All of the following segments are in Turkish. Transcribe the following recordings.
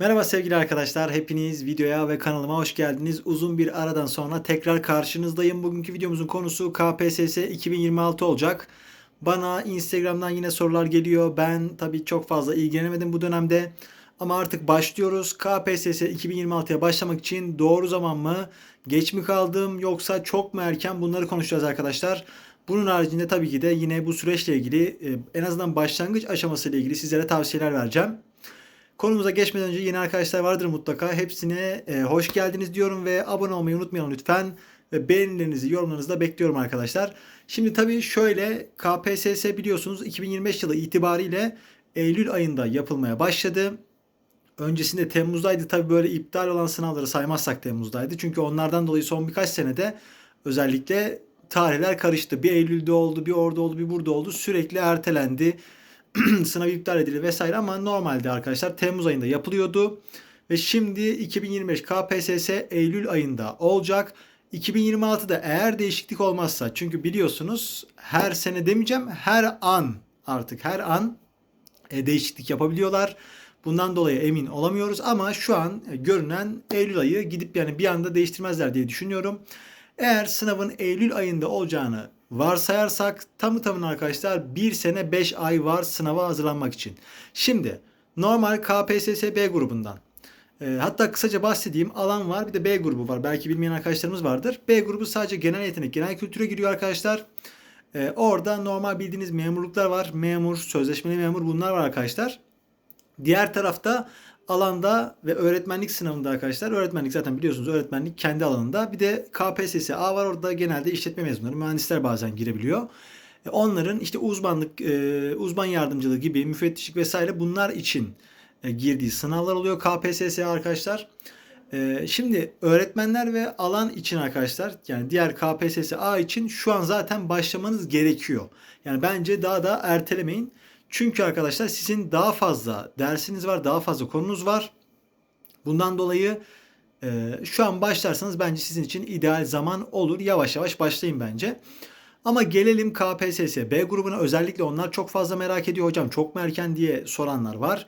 Merhaba sevgili arkadaşlar. Hepiniz videoya ve kanalıma hoş geldiniz. Uzun bir aradan sonra tekrar karşınızdayım. Bugünkü videomuzun konusu KPSS 2026 olacak. Bana Instagram'dan yine sorular geliyor. Ben tabii çok fazla ilgilenemedim bu dönemde. Ama artık başlıyoruz. KPSS 2026'ya başlamak için doğru zaman mı? Geç mi kaldım yoksa çok mu erken? Bunları konuşacağız arkadaşlar. Bunun haricinde tabii ki de yine bu süreçle ilgili e, en azından başlangıç aşaması ile ilgili sizlere tavsiyeler vereceğim. Konumuza geçmeden önce yeni arkadaşlar vardır mutlaka. Hepsine e, hoş geldiniz diyorum ve abone olmayı unutmayalım lütfen. Ve beğenilerinizi, yorumlarınızı da bekliyorum arkadaşlar. Şimdi tabii şöyle KPSS biliyorsunuz 2025 yılı itibariyle Eylül ayında yapılmaya başladı. Öncesinde Temmuz'daydı tabii böyle iptal olan sınavları saymazsak Temmuz'daydı. Çünkü onlardan dolayı son birkaç senede özellikle tarihler karıştı. Bir Eylül'de oldu, bir orada oldu, bir burada oldu. Sürekli ertelendi. sınav iptal edildi vesaire ama normalde arkadaşlar Temmuz ayında yapılıyordu. Ve şimdi 2025 KPSS Eylül ayında olacak. 2026'da eğer değişiklik olmazsa çünkü biliyorsunuz her sene demeyeceğim her an artık her an e, değişiklik yapabiliyorlar. Bundan dolayı emin olamıyoruz ama şu an e, görünen Eylül ayı gidip yani bir anda değiştirmezler diye düşünüyorum. Eğer sınavın Eylül ayında olacağını varsayarsak tamı tamına arkadaşlar 1 sene 5 ay var sınava hazırlanmak için. Şimdi normal KPSS B grubundan. E, hatta kısaca bahsedeyim. Alan var bir de B grubu var. Belki bilmeyen arkadaşlarımız vardır. B grubu sadece genel yetenek, genel kültüre giriyor arkadaşlar. E, orada normal bildiğiniz memurluklar var. Memur, sözleşmeli memur bunlar var arkadaşlar. Diğer tarafta alanda ve öğretmenlik sınavında arkadaşlar. Öğretmenlik zaten biliyorsunuz öğretmenlik kendi alanında. Bir de KPSS A var orada genelde işletme mezunları, mühendisler bazen girebiliyor. E, onların işte uzmanlık, e, uzman yardımcılığı gibi müfettişlik vesaire bunlar için e, girdiği sınavlar oluyor KPSS arkadaşlar. Şimdi öğretmenler ve alan için arkadaşlar yani diğer KPSS A için şu an zaten başlamanız gerekiyor. Yani bence daha da ertelemeyin. Çünkü arkadaşlar sizin daha fazla dersiniz var, daha fazla konunuz var. Bundan dolayı e, şu an başlarsanız bence sizin için ideal zaman olur. Yavaş yavaş başlayın bence. Ama gelelim KPSS B grubuna özellikle onlar çok fazla merak ediyor hocam çok mu erken diye soranlar var.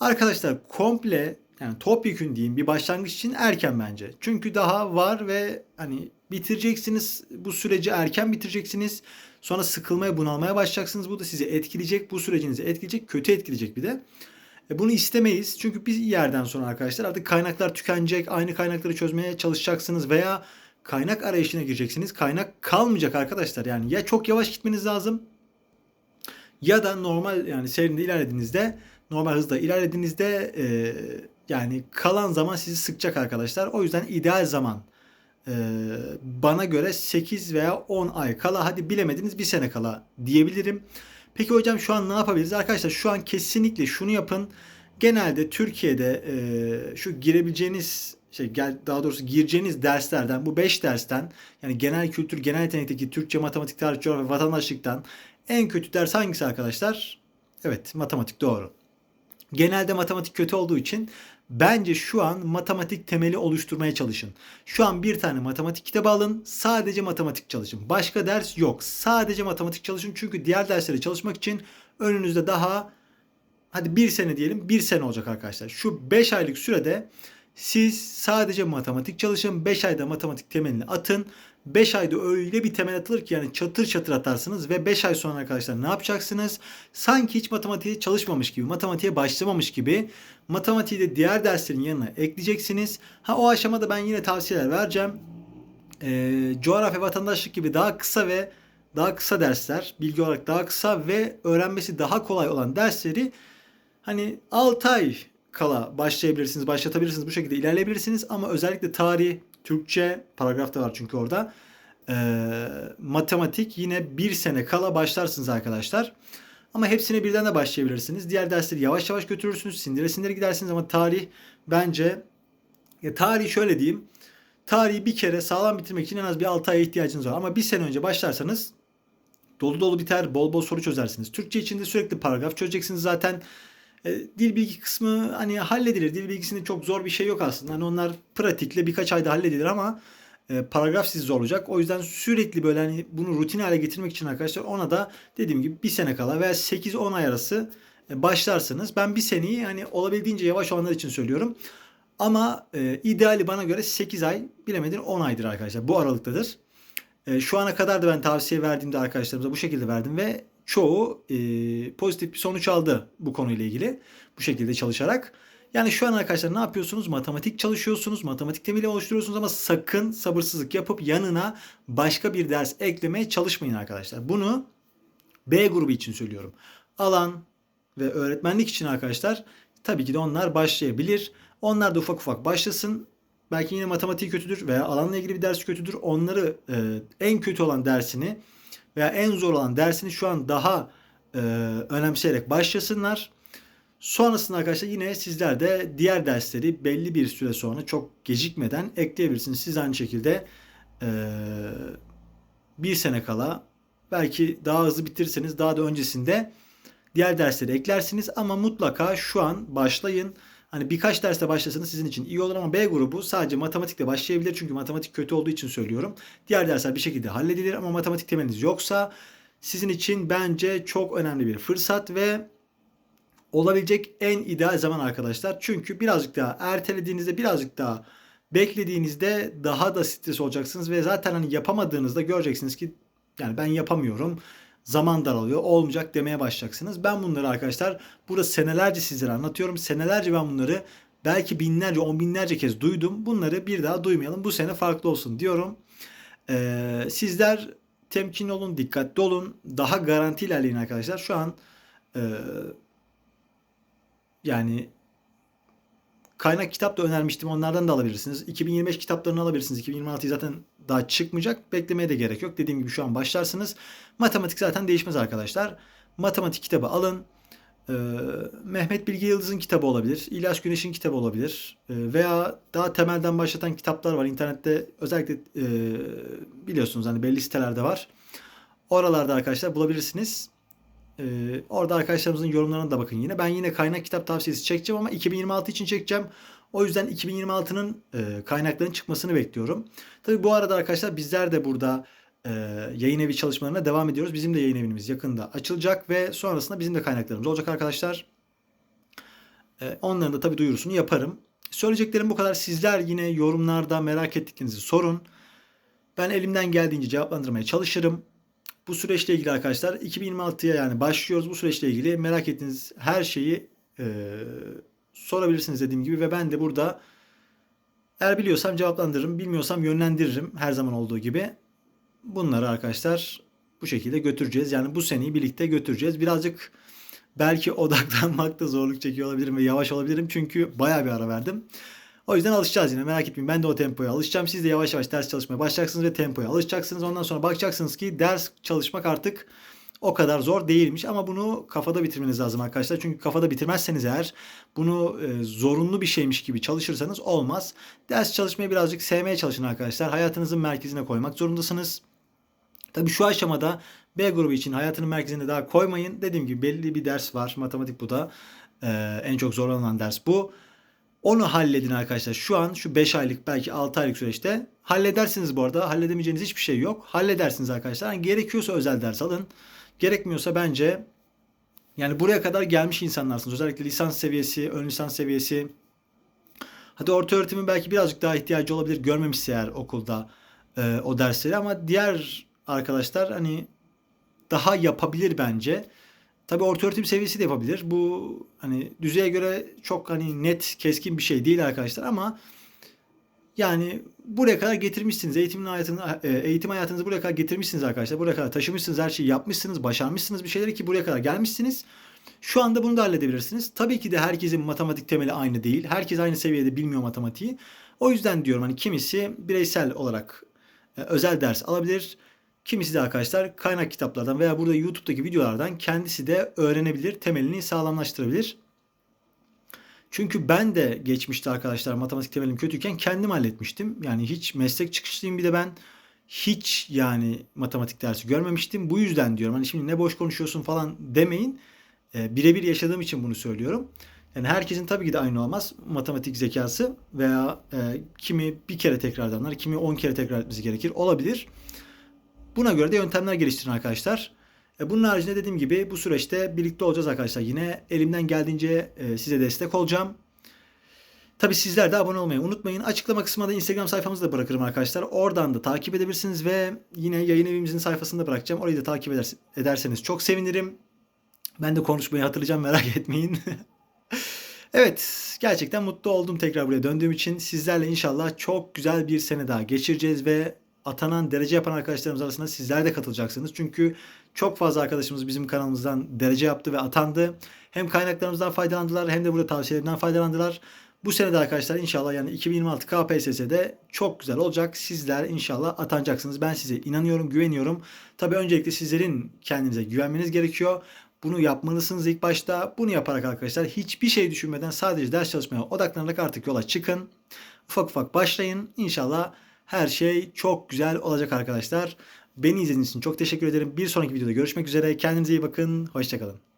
Arkadaşlar komple yani topyekün diyeyim bir başlangıç için erken bence. Çünkü daha var ve hani bitireceksiniz bu süreci erken bitireceksiniz. Sonra sıkılmaya bunalmaya başlayacaksınız. Bu da sizi etkileyecek. Bu sürecinizi etkileyecek. Kötü etkileyecek bir de. E bunu istemeyiz. Çünkü bir yerden sonra arkadaşlar artık kaynaklar tükenecek. Aynı kaynakları çözmeye çalışacaksınız veya kaynak arayışına gireceksiniz. Kaynak kalmayacak arkadaşlar. Yani ya çok yavaş gitmeniz lazım ya da normal yani serinde ilerlediğinizde normal hızda ilerlediğinizde e, yani kalan zaman sizi sıkacak arkadaşlar. O yüzden ideal zaman bana göre 8 veya 10 ay kala hadi bilemediniz bir sene kala diyebilirim. Peki hocam şu an ne yapabiliriz? Arkadaşlar şu an kesinlikle şunu yapın. Genelde Türkiye'de e, şu girebileceğiniz şey daha doğrusu gireceğiniz derslerden bu 5 dersten yani genel kültür, genel yetenekteki Türkçe, matematik, tarih, coğrafya, vatandaşlıktan en kötü ders hangisi arkadaşlar? Evet, matematik doğru. Genelde matematik kötü olduğu için bence şu an matematik temeli oluşturmaya çalışın. Şu an bir tane matematik kitabı alın. Sadece matematik çalışın. Başka ders yok. Sadece matematik çalışın. Çünkü diğer derslere çalışmak için önünüzde daha hadi bir sene diyelim bir sene olacak arkadaşlar. Şu 5 aylık sürede siz sadece matematik çalışın. 5 ayda matematik temelini atın. 5 ayda öyle bir temel atılır ki yani çatır çatır atarsınız ve 5 ay sonra arkadaşlar ne yapacaksınız? Sanki hiç matematiğe çalışmamış gibi, matematiğe başlamamış gibi matematiği de diğer derslerin yanına ekleyeceksiniz. Ha o aşamada ben yine tavsiyeler vereceğim. Ee, coğrafya, vatandaşlık gibi daha kısa ve daha kısa dersler, bilgi olarak daha kısa ve öğrenmesi daha kolay olan dersleri hani 6 ay kala başlayabilirsiniz, başlatabilirsiniz. Bu şekilde ilerleyebilirsiniz ama özellikle tarih, Türkçe paragraf da var çünkü orada. E, matematik yine bir sene kala başlarsınız arkadaşlar. Ama hepsine birden de başlayabilirsiniz. Diğer dersleri yavaş yavaş götürürsünüz. Sindire sindire gidersiniz ama tarih bence ya tarih şöyle diyeyim. Tarihi bir kere sağlam bitirmek için en az bir 6 aya ihtiyacınız var. Ama bir sene önce başlarsanız dolu dolu biter, bol bol soru çözersiniz. Türkçe içinde sürekli paragraf çözeceksiniz zaten. E, dil bilgi kısmı hani halledilir. Dil bilgisinde çok zor bir şey yok aslında. Hani onlar pratikle birkaç ayda halledilir ama e, paragraf sizi zorlayacak. O yüzden sürekli böyle hani bunu rutin hale getirmek için arkadaşlar ona da dediğim gibi bir sene kala veya 8-10 ay arası e, başlarsınız. Ben bir seneyi hani olabildiğince yavaş olanlar için söylüyorum. Ama e, ideali bana göre 8 ay bilemedin 10 aydır arkadaşlar. Bu aralıktadır. E, şu ana kadar da ben tavsiye verdiğimde arkadaşlarımıza bu şekilde verdim ve çoğu e, pozitif bir sonuç aldı bu konuyla ilgili. Bu şekilde çalışarak. Yani şu an arkadaşlar ne yapıyorsunuz? Matematik çalışıyorsunuz, matematik temeli oluşturuyorsunuz ama sakın sabırsızlık yapıp yanına başka bir ders eklemeye çalışmayın arkadaşlar. Bunu B grubu için söylüyorum. Alan ve öğretmenlik için arkadaşlar tabii ki de onlar başlayabilir. Onlar da ufak ufak başlasın. Belki yine matematik kötüdür veya alanla ilgili bir ders kötüdür. Onları e, en kötü olan dersini veya en zor olan dersini şu an daha e, önemseyerek başlasınlar. Sonrasında arkadaşlar yine sizler de diğer dersleri belli bir süre sonra çok gecikmeden ekleyebilirsiniz. Siz aynı şekilde e, bir sene kala belki daha hızlı bitirirseniz daha da öncesinde diğer dersleri eklersiniz ama mutlaka şu an başlayın. Hani birkaç derste başlasanız sizin için iyi olur ama B grubu sadece matematikle başlayabilir. Çünkü matematik kötü olduğu için söylüyorum. Diğer dersler bir şekilde halledilir ama matematik temeliniz yoksa sizin için bence çok önemli bir fırsat ve olabilecek en ideal zaman arkadaşlar. Çünkü birazcık daha ertelediğinizde birazcık daha beklediğinizde daha da stres olacaksınız ve zaten hani yapamadığınızda göreceksiniz ki yani ben yapamıyorum. Zaman daralıyor. Olmayacak demeye başlayacaksınız. Ben bunları arkadaşlar burada senelerce sizlere anlatıyorum. Senelerce ben bunları belki binlerce, on binlerce kez duydum. Bunları bir daha duymayalım. Bu sene farklı olsun diyorum. Ee, sizler temkinli olun, dikkatli olun. Daha garanti ilerleyin arkadaşlar. Şu an e, yani kaynak kitap da önermiştim. Onlardan da alabilirsiniz. 2025 kitaplarını alabilirsiniz. 2026 zaten daha çıkmayacak. Beklemeye de gerek yok. Dediğim gibi şu an başlarsınız. Matematik zaten değişmez arkadaşlar. Matematik kitabı alın. Ee, Mehmet Bilge Yıldız'ın kitabı olabilir. İlyas Güneş'in kitabı olabilir. Ee, veya daha temelden başlatan kitaplar var. İnternette özellikle e, biliyorsunuz hani belli sitelerde var. Oralarda arkadaşlar bulabilirsiniz. Ee, orada arkadaşlarımızın yorumlarına da bakın yine. Ben yine kaynak kitap tavsiyesi çekeceğim ama 2026 için çekeceğim. O yüzden 2026'nın e, kaynakların çıkmasını bekliyorum. Tabi bu arada arkadaşlar bizler de burada e, yayın evi çalışmalarına devam ediyoruz. Bizim de yayın evimiz yakında açılacak ve sonrasında bizim de kaynaklarımız olacak arkadaşlar. E, onların da tabi duyurusunu yaparım. Söyleyeceklerim bu kadar. Sizler yine yorumlarda merak ettiklerinizi sorun. Ben elimden geldiğince cevaplandırmaya çalışırım. Bu süreçle ilgili arkadaşlar 2026'ya yani başlıyoruz. Bu süreçle ilgili merak ettiğiniz her şeyi e, sorabilirsiniz dediğim gibi ve ben de burada eğer biliyorsam cevaplandırırım, bilmiyorsam yönlendiririm her zaman olduğu gibi. Bunları arkadaşlar bu şekilde götüreceğiz. Yani bu seneyi birlikte götüreceğiz. Birazcık belki odaklanmakta zorluk çekiyor olabilirim ve yavaş olabilirim çünkü bayağı bir ara verdim. O yüzden alışacağız yine merak etmeyin. Ben de o tempoya alışacağım. Siz de yavaş yavaş ders çalışmaya başlayacaksınız ve tempoya alışacaksınız. Ondan sonra bakacaksınız ki ders çalışmak artık o kadar zor değilmiş ama bunu kafada bitirmeniz lazım arkadaşlar. Çünkü kafada bitirmezseniz eğer bunu e, zorunlu bir şeymiş gibi çalışırsanız olmaz. Ders çalışmayı birazcık sevmeye çalışın arkadaşlar. Hayatınızın merkezine koymak zorundasınız. Tabi şu aşamada B grubu için hayatının merkezine daha koymayın. Dediğim gibi belli bir ders var. Matematik bu da. Ee, en çok zorlanan ders bu. Onu halledin arkadaşlar. Şu an şu 5 aylık belki 6 aylık süreçte halledersiniz bu arada. Halledemeyeceğiniz hiçbir şey yok. Halledersiniz arkadaşlar. Yani gerekiyorsa özel ders alın. Gerekmiyorsa bence yani buraya kadar gelmiş insanlarsınız. Özellikle lisans seviyesi, ön lisans seviyesi. Hadi orta öğretimin belki birazcık daha ihtiyacı olabilir. Görmemişse eğer okulda e, o dersleri ama diğer arkadaşlar hani daha yapabilir bence. Tabii orta öğretim seviyesi de yapabilir. Bu hani düzeye göre çok hani net, keskin bir şey değil arkadaşlar ama yani buraya kadar getirmişsiniz. Eğitim hayatını, e, eğitim hayatınızı buraya kadar getirmişsiniz arkadaşlar. Buraya kadar taşımışsınız, her şeyi yapmışsınız, başarmışsınız bir şeyleri ki buraya kadar gelmişsiniz. Şu anda bunu da halledebilirsiniz. Tabii ki de herkesin matematik temeli aynı değil. Herkes aynı seviyede bilmiyor matematiği. O yüzden diyorum hani kimisi bireysel olarak e, özel ders alabilir. Kimisi de arkadaşlar kaynak kitaplardan veya burada YouTube'daki videolardan kendisi de öğrenebilir, temelini sağlamlaştırabilir. Çünkü ben de geçmişte arkadaşlar matematik temelim kötüyken kendim halletmiştim. Yani hiç meslek çıkışlıyım bir de ben hiç yani matematik dersi görmemiştim. Bu yüzden diyorum hani şimdi ne boş konuşuyorsun falan demeyin. E, birebir yaşadığım için bunu söylüyorum. Yani herkesin tabii ki de aynı olmaz matematik zekası veya e, kimi bir kere tekrardanlar, kimi on kere tekrar etmesi gerekir. Olabilir. Buna göre de yöntemler geliştirin arkadaşlar. E, Bunun haricinde dediğim gibi bu süreçte birlikte olacağız arkadaşlar. Yine elimden geldiğince e, size destek olacağım. Tabi sizler de abone olmayı unutmayın. Açıklama kısmına da Instagram sayfamızı da bırakırım arkadaşlar. Oradan da takip edebilirsiniz ve yine yayın evimizin sayfasında bırakacağım. Orayı da takip eder- ederseniz çok sevinirim. Ben de konuşmayı hatırlayacağım merak etmeyin. evet gerçekten mutlu oldum tekrar buraya döndüğüm için. Sizlerle inşallah çok güzel bir sene daha geçireceğiz ve atanan derece yapan arkadaşlarımız arasında sizler de katılacaksınız. Çünkü çok fazla arkadaşımız bizim kanalımızdan derece yaptı ve atandı. Hem kaynaklarımızdan faydalandılar hem de burada tavsiyelerimden faydalandılar. Bu sene de arkadaşlar inşallah yani 2026 KPSS'de çok güzel olacak. Sizler inşallah atanacaksınız. Ben size inanıyorum, güveniyorum. Tabii öncelikle sizlerin kendinize güvenmeniz gerekiyor. Bunu yapmalısınız ilk başta. Bunu yaparak arkadaşlar hiçbir şey düşünmeden sadece ders çalışmaya odaklanarak artık yola çıkın. Ufak ufak başlayın. İnşallah her şey çok güzel olacak arkadaşlar. Beni izlediğiniz için çok teşekkür ederim. Bir sonraki videoda görüşmek üzere. Kendinize iyi bakın. Hoşçakalın.